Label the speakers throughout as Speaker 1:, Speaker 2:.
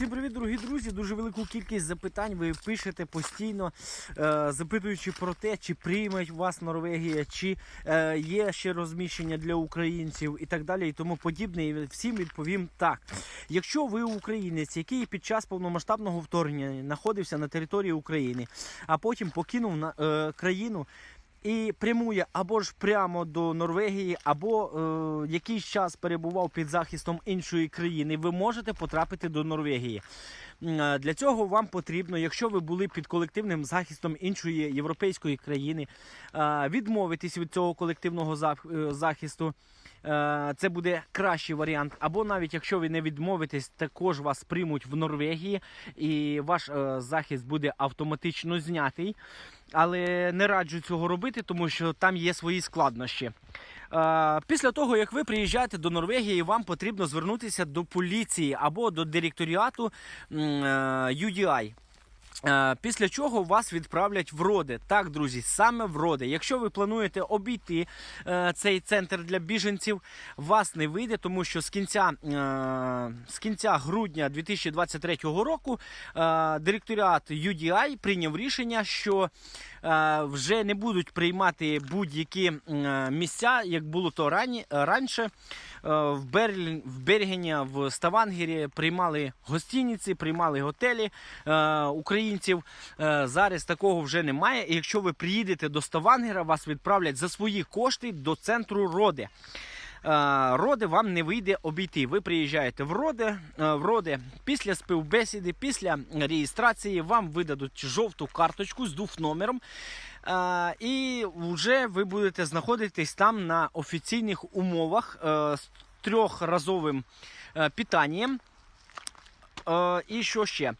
Speaker 1: Всім привіт, дорогі друзі! Дуже велику кількість запитань ви пишете постійно, е, запитуючи про те, чи приймуть вас Норвегія, чи е, є ще розміщення для українців і так далі, і тому подібне. І всім відповім так. Якщо ви українець, який під час повномасштабного вторгнення знаходився на території України, а потім покинув на, е, країну. І прямує або ж прямо до Норвегії, або е, якийсь час перебував під захистом іншої країни, ви можете потрапити до Норвегії. Е, Для цього вам потрібно, якщо ви були під колективним захистом іншої європейської країни, е, відмовитись від цього колективного е, захисту. Е, Це буде кращий варіант. Або навіть якщо ви не відмовитесь, також вас приймуть в Норвегії, і ваш е, захист буде автоматично знятий. Але не раджу цього робити, тому що там є свої складнощі. Е, Після того, як ви приїжджаєте до Норвегії, вам потрібно звернутися до поліції або до директоріату UDI. Е, Після чого вас відправлять в роди. Так, друзі, саме в роди. Якщо ви плануєте обійти е, цей центр для біженців, вас не вийде, тому що з кінця, е, з кінця грудня 2023 року е, директоріат UDI прийняв рішення, що е, вже не будуть приймати будь-які е, місця, як було то рані, раніше. Е, В, Берлін, в Бергені, в Ставангері приймали гостиниці, приймали готелі е, українців. Е, зараз такого вже немає. І якщо ви приїдете до Ставангера, вас відправлять за свої кошти до центру Роди. Роди вам не вийде обійти. Ви приїжджаєте в Роди, в Роди після співбесіди, після реєстрації вам видадуть жовту карточку з двох номером. І вже ви будете знаходитись там на офіційних умовах е, з трьохразовим е, питанням. Е, І що ще?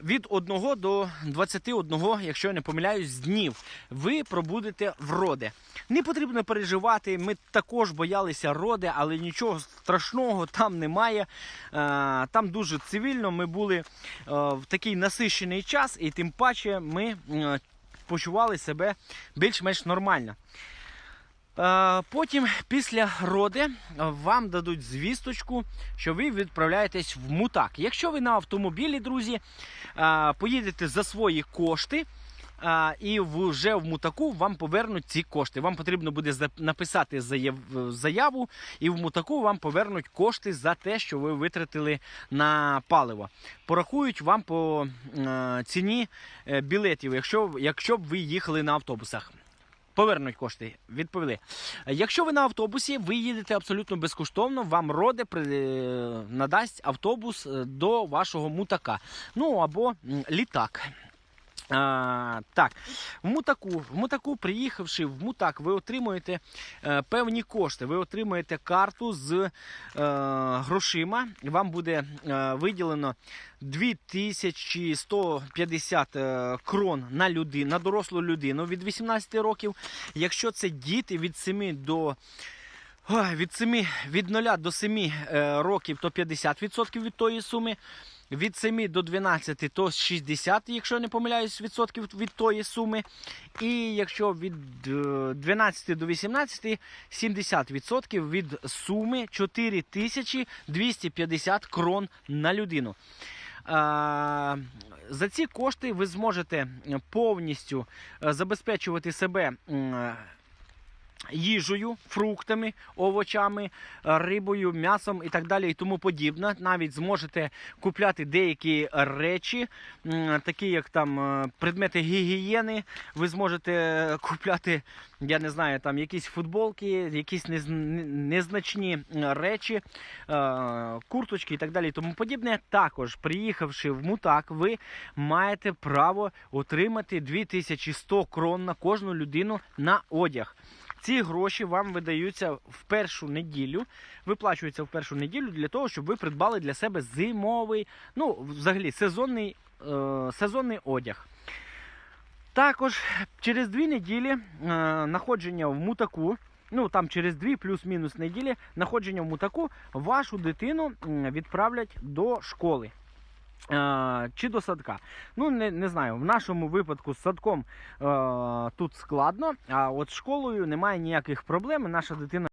Speaker 1: Від 1 до 21, якщо я не помиляюсь, днів ви пробудете в роди. Не потрібно переживати. Ми також боялися роди, але нічого страшного там немає. Там дуже цивільно. Ми були в такий насищений час, і тим паче ми почували себе більш-менш нормально. Е, Потім, після роди, вам дадуть звісточку, що ви відправляєтесь в мутак. Якщо ви на автомобілі, друзі, е, поїдете за свої кошти. І вже в мутаку вам повернуть ці кошти. Вам потрібно буде написати заяву, і в мутаку вам повернуть кошти за те, що ви витратили на паливо. Порахують вам по е, ціні е, білетів, якщо, якщо б ви їхали на автобусах. Повернуть кошти, відповіли. Якщо ви на автобусі, ви їдете абсолютно безкоштовно, вам роде е, надасть автобус до вашого мутака. Ну або літак. А, так, в мутаку, в мутаку, приїхавши в мутак, ви отримуєте е, певні кошти. Ви отримуєте карту з е, грошима. Вам буде е, виділено 2150 е, крон на людину, на дорослу людину від 18 років. Якщо це діти від 7 до від 7, від 0 до 7 е, років, то 50% від тої суми. Від 7 до 12 то 60, якщо не помиляюсь, відсотків від тої суми. І якщо від е, 12 до 18 70% від суми 4250 крон на людину. За ці кошти ви зможете повністю е, забезпечувати себе їжею, фруктами, овочами, е, рибою, м'ясом і так далі, і тому подібне. Навіть зможете купляти деякі речі, такі як там е, предмети гігієни. Ви зможете купляти, я не знаю, там якісь футболки, якісь незначні е, речі, е, курточки і так далі, і тому подібне. Також, приїхавши в мутак, ви маєте право отримати 2100 крон на кожну людину на одяг. Ці гроші вам видаються в першу неділю, виплачуються в першу неділю для того, щоб ви придбали для себе зимовий, ну, взагалі, сезонний, е, сезонний одяг. Також через дві неділі е, знаходження в мутаку, ну там через дві плюс-мінус неділі, знаходження в мутаку, вашу дитину відправлять до школи. Е, чи до садка. Ну, не, не знаю, в нашому випадку з садком е, тут складно, а от з школою немає ніяких проблем. Наша дитина